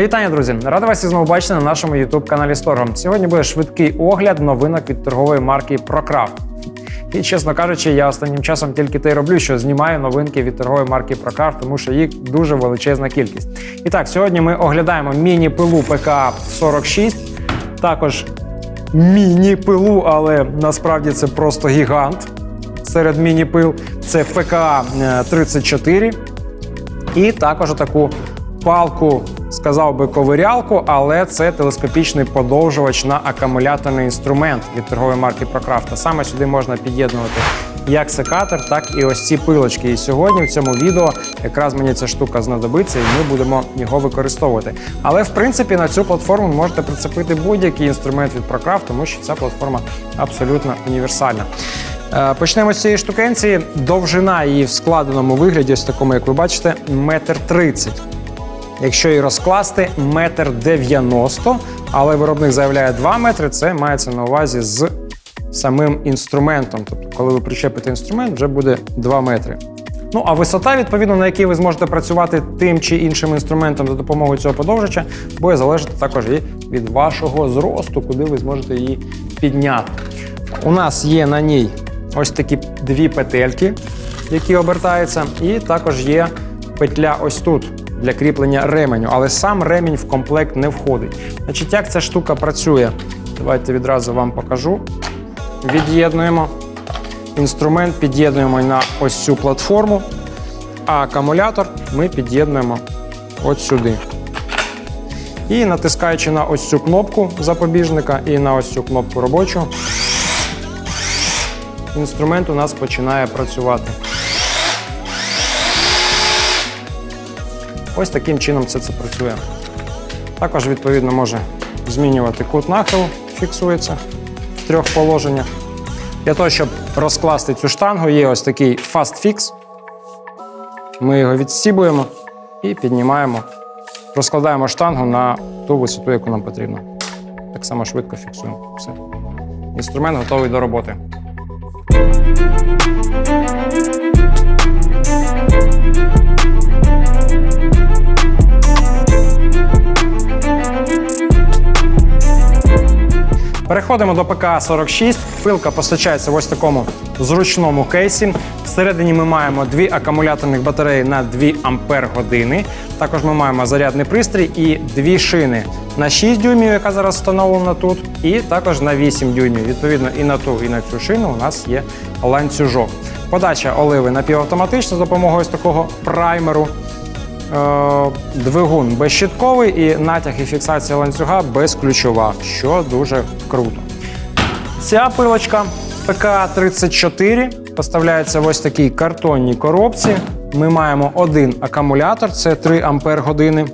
Мої вітання, друзі! Радий вас і знову бачити на нашому youtube каналі Сторгом. Сьогодні буде швидкий огляд новинок від торгової марки ProCraft. І чесно кажучи, я останнім часом тільки те й роблю, що знімаю новинки від торгової марки ProCraft, тому що їх дуже величезна кількість. І так, сьогодні ми оглядаємо міні-пилу ПК 46, також міні-пилу, але насправді це просто гігант серед міні-пил. Це ПК 34. І також таку палку, сказав би ковирялку, але це телескопічний подовжувач на акумуляторний інструмент від торгової марки ProCraft. Саме сюди можна під'єднувати як секатор, так і ось ці пилочки. І сьогодні в цьому відео якраз мені ця штука знадобиться, і ми будемо його використовувати. Але в принципі на цю платформу можете прицепити будь-який інструмент від ProCraft, тому що ця платформа абсолютно універсальна. Е, Почнемо з цієї штукенції. Довжина її в складеному вигляді, ось такому, як ви бачите, метр тридцять. Якщо її розкласти, метр дев'яносто, але виробник заявляє 2 метри, це мається на увазі з самим інструментом. Тобто, коли ви причепите інструмент, вже буде 2 метри. Ну а висота, відповідно, на якій ви зможете працювати тим чи іншим інструментом за допомогою цього подовжича, буде залежати також і від вашого зросту, куди ви зможете її підняти. У нас є на ній ось такі дві петельки, які обертаються, і також є петля ось тут для кріплення ременю, але сам ремінь в комплект не входить. Значить, як ця штука працює? Давайте відразу вам покажу. Від'єднуємо інструмент, під'єднуємо на ось цю платформу, а акумулятор ми під'єднуємо от сюди. І натискаючи на ось цю кнопку запобіжника і на ось цю кнопку робочу, інструмент у нас починає працювати. Ось таким чином це це працює. Також, відповідно, може змінювати кут нахилу, фіксується в трьох положеннях. Для того, щоб розкласти цю штангу, є ось такий Fast Fix. Ми його відстібуємо і піднімаємо, розкладаємо штангу на ту висоту, яку нам потрібно. Так само швидко фіксуємо. Все. Інструмент готовий до роботи. Переходимо до ПК-46. Пилка постачається в ось такому зручному кейсі. Всередині ми маємо дві акумуляторних батареї на 2 ампер години. Також ми маємо зарядний пристрій і дві шини на 6 дюймів, яка зараз встановлена тут, і також на 8 дюймів. Відповідно, і на ту, і на цю шину у нас є ланцюжок. Подача оливи напівавтоматична за допомогою ось такого праймеру. Е, Двигун безщитковий і натяг і фіксація ланцюга безключова, що дуже круто. Ця пилочка ПК-34 поставляється в ось такій картонній коробці. Ми маємо один акумулятор, це 3 ампер години.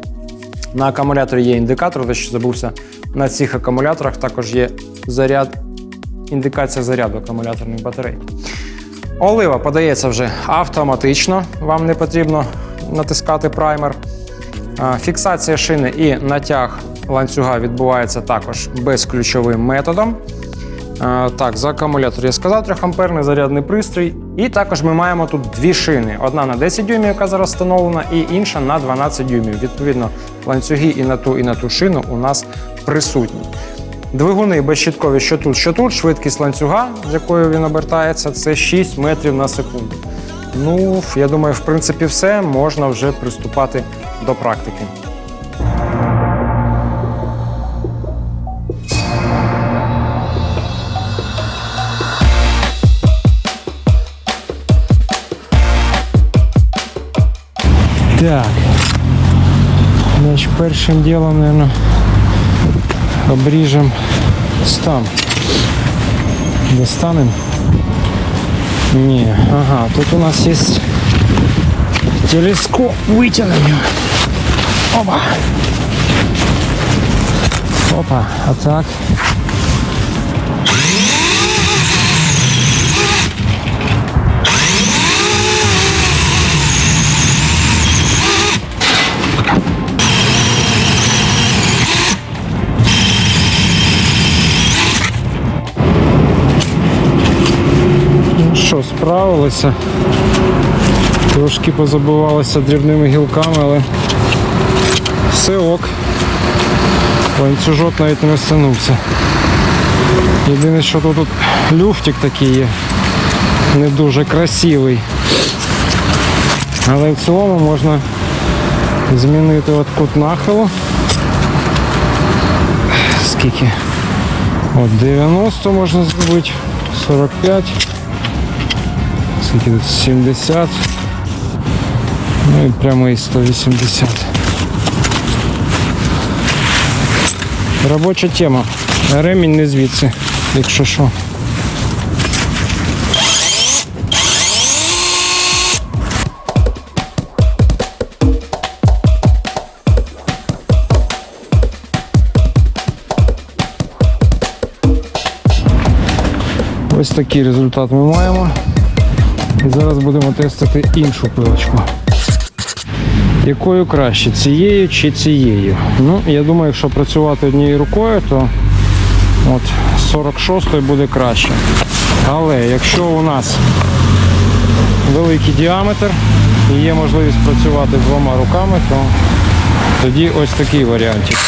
На акумуляторі є індикатор, де що забувся. На цих акумуляторах також є заряд, індикація заряду акумуляторних батарей. Олива подається вже автоматично, вам не потрібно натискати праймер. Фіксація шини і натяг ланцюга відбувається також безключовим методом. Так, за акумулятор я сказав, 3 амперний зарядний пристрій. І також ми маємо тут дві шини: одна на 10 дюймів, яка зараз встановлена, і інша на 12 дюймів. Відповідно, ланцюги і на ту, і на ту шину у нас присутні. Двигуни безщиткові, що тут, що тут. Швидкість ланцюга, з якою він обертається, це 6 метрів на секунду. Ну, я думаю, в принципі, все можна вже приступати до практики. Так. Значить, першим ділом, мабуть, обріжемо стан. Достанемо? Ні, ага, тут у нас есть телескоп. Витягнемо. Опа. Опа, а так. Справилися. Трошки позабивалися дрібними гілками, але все ок. Ланцюжок навіть не розтягнувся. Єдине, що тут, тут люфтик такий є. Не дуже красивий. Але в цілому можна змінити от кут нахилу. Скільки? От 90 можна зробити, 45. Скільки тут 70. Ну і прямий 180. Робоча тема. Ремінь не звідси, якщо що. Ось такий результат ми маємо. І зараз будемо тестити іншу пилочку. Якою краще, цією чи цією? Ну, я думаю, якщо працювати однією рукою, то от 46 буде краще. Але якщо у нас великий діаметр і є можливість працювати двома руками, то тоді ось такий варіантик.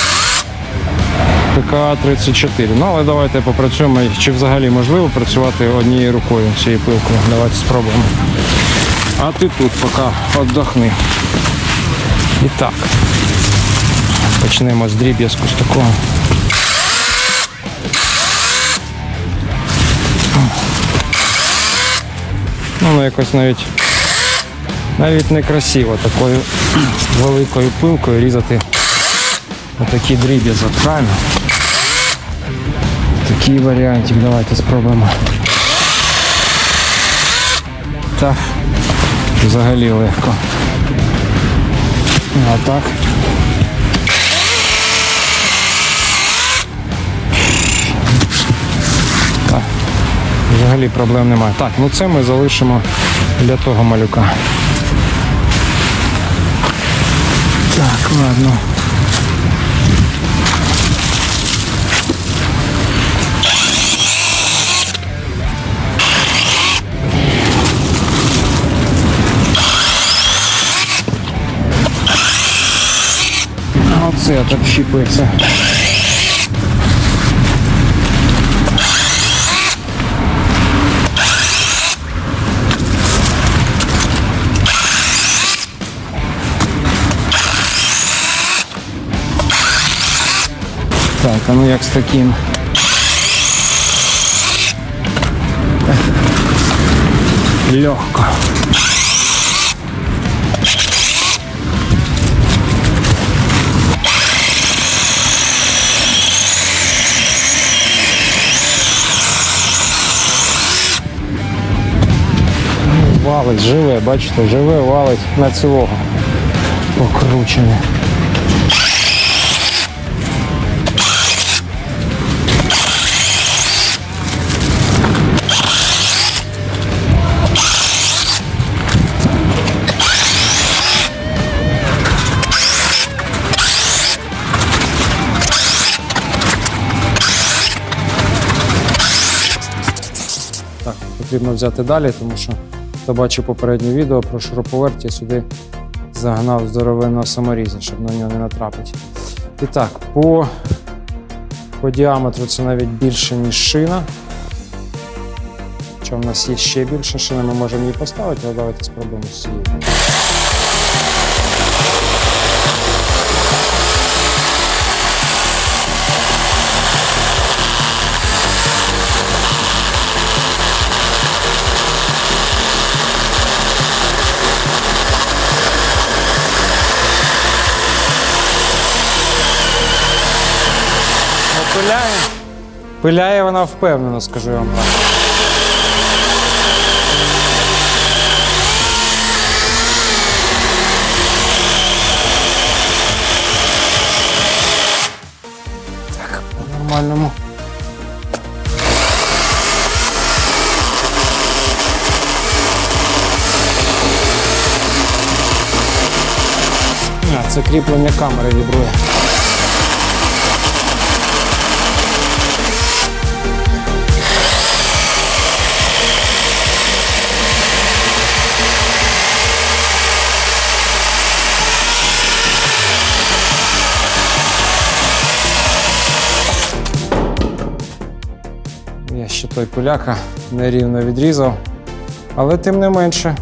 ПКА-34. Ну, але давайте попрацюємо, чи взагалі можливо працювати однією рукою цією пилкою. Давайте спробуємо. А ти тут поки віддохни. І так. Почнемо з дріб'язку з такого. Ну, ну якось навіть навіть некрасиво такою великою пилкою різати отакий дріб'язок, правильно? Такий варіантик, давайте спробуємо. Так, взагалі легко. А так. Так. Взагалі проблем немає. Так, ну це ми залишимо для того малюка. Так, ладно. Оце так щіпиться. Так, а ну як з таким? Легко. Валить, живе, бачите, живе, валить на цілого. Покручене. Потрібно взяти далі, тому що хто бачив попереднє відео про шуруповерт, я сюди загнав здоровенного саморіза, щоб на нього не натрапити. І так, по, по діаметру це навіть більше, ніж шина. Хоча в нас є ще більша шина, ми можемо її поставити, але давайте спробуємо з цією. Пиляє. Пиляє вона впевнено, скажу я вам. так. Так, по-нормальному. Це кріплення камери вібрує. Той куляка нерівно відрізав. Але тим не менше.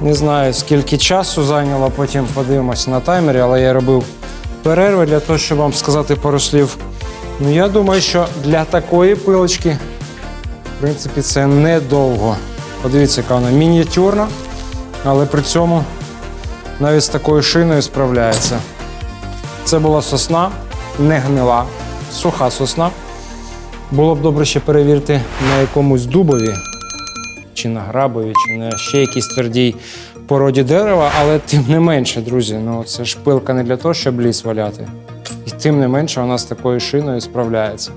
Не знаю, скільки часу зайняло, потім подивимося на таймері, але я робив перерви для того, щоб вам сказати пару слів. Ну, я думаю, що для такої пилочки, в принципі, це недовго. Подивіться, яка вона мініатюрна, але при цьому навіть з такою шиною справляється. Це була сосна, не гнила, суха сосна. Було б добре ще перевірити на якомусь дубові, чи на грабові, чи на ще якійсь твердій породі дерева, але тим не менше, друзі, ну це ж пилка не для того, щоб ліс валяти. І тим не менше вона з такою шиною справляється.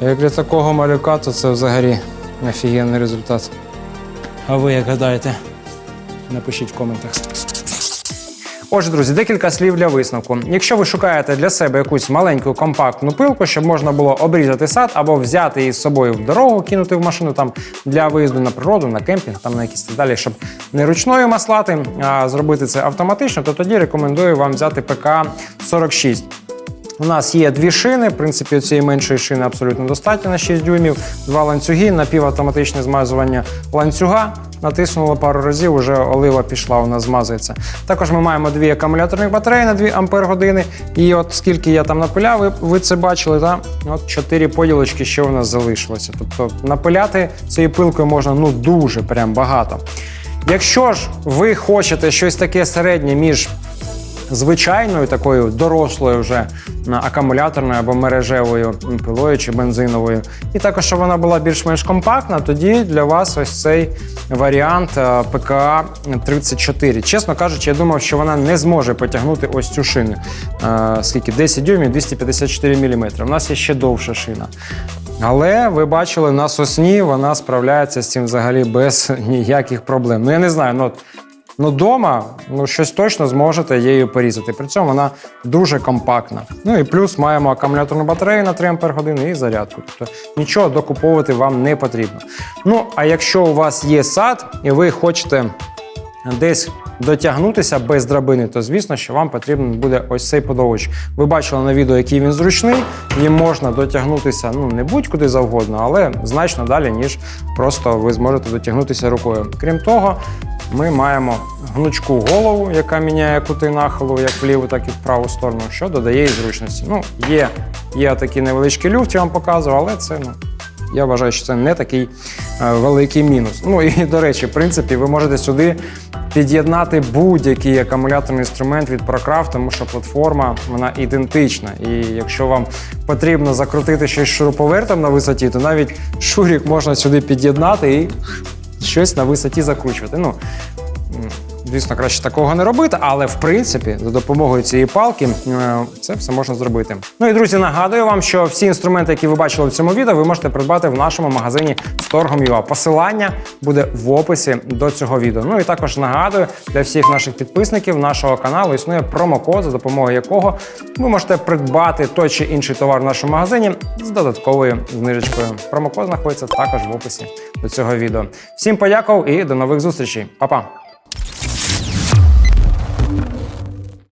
Як для такого малюка, то це взагалі офігенний результат. А ви як гадаєте? Напишіть в коментах. Отже, друзі, декілька слів для висновку. Якщо ви шукаєте для себе якусь маленьку компактну пилку, щоб можна було обрізати сад або взяти її з собою в дорогу, кинути в машину там для виїзду на природу, на кемпінг, там на якісь далі, щоб не ручною маслати, а зробити це автоматично, то тоді рекомендую вам взяти ПК 46. У нас є дві шини. В принципі, цієї меншої шини абсолютно достатньо на 6 дюймів. Два ланцюги, напівавтоматичне змазування ланцюга. Натиснули пару разів, вже олива пішла, нас змазується. Також ми маємо дві акумуляторні батареї на 2 ампер години. І от скільки я там напиляв, ви, ви це бачили, та? от 4 поділочки ще у нас залишилося. Тобто напиляти цією пилкою можна ну дуже прям багато. Якщо ж ви хочете щось таке середнє між звичайною такою дорослою вже акумуляторною або мережевою пилою чи бензиновою. І також, щоб вона була більш-менш компактна, тоді для вас ось цей варіант е, ПКА 34. Чесно кажучи, я думав, що вона не зможе потягнути ось цю шину. Е, Скільки? 10 дюймів, 254 мм. У нас є ще довша шина. Але ви бачили на сосні, вона справляється з цим взагалі без ніяких проблем. Ну я не знаю, ну. от Ну, дома ну, щось точно зможете її порізати. При цьому вона дуже компактна. Ну і плюс маємо акумуляторну батарею на 3 Ампер години і зарядку. Тобто нічого докуповувати вам не потрібно. Ну, а якщо у вас є сад і ви хочете десь дотягнутися без драбини, то звісно, що вам потрібен буде ось цей подовжувач. Ви бачили на відео, який він зручний. Їм можна дотягнутися ну не будь-куди завгодно, але значно далі, ніж просто ви зможете дотягнутися рукою. Крім того, ми маємо гнучку голову, яка міняє кути нахилу як в ліву, так і в праву сторону, що додає їй зручності. Ну, є, є такий невеличкий люфт, я вам показував, але це ну. Я вважаю, що це не такий е, великий мінус. Ну і до речі, в принципі, ви можете сюди під'єднати будь-який акумуляторний інструмент від ProCraft, тому що платформа вона ідентична. І якщо вам потрібно закрутити щось шуруповертом на висоті, то навіть шурік можна сюди під'єднати і щось на висоті закручувати. Ну, Звісно, краще такого не робити, але в принципі, за допомогою цієї палки е, це все можна зробити. Ну і друзі, нагадую вам, що всі інструменти, які ви бачили в цьому відео, ви можете придбати в нашому магазині Storgom.ua. Посилання буде в описі до цього відео. Ну і також нагадую для всіх наших підписників нашого каналу існує промокод, за допомогою якого ви можете придбати той чи інший товар в нашому магазині з додатковою знижечкою. Промокод знаходиться також в описі до цього відео. Всім подякував і до нових зустрічей. Па-па!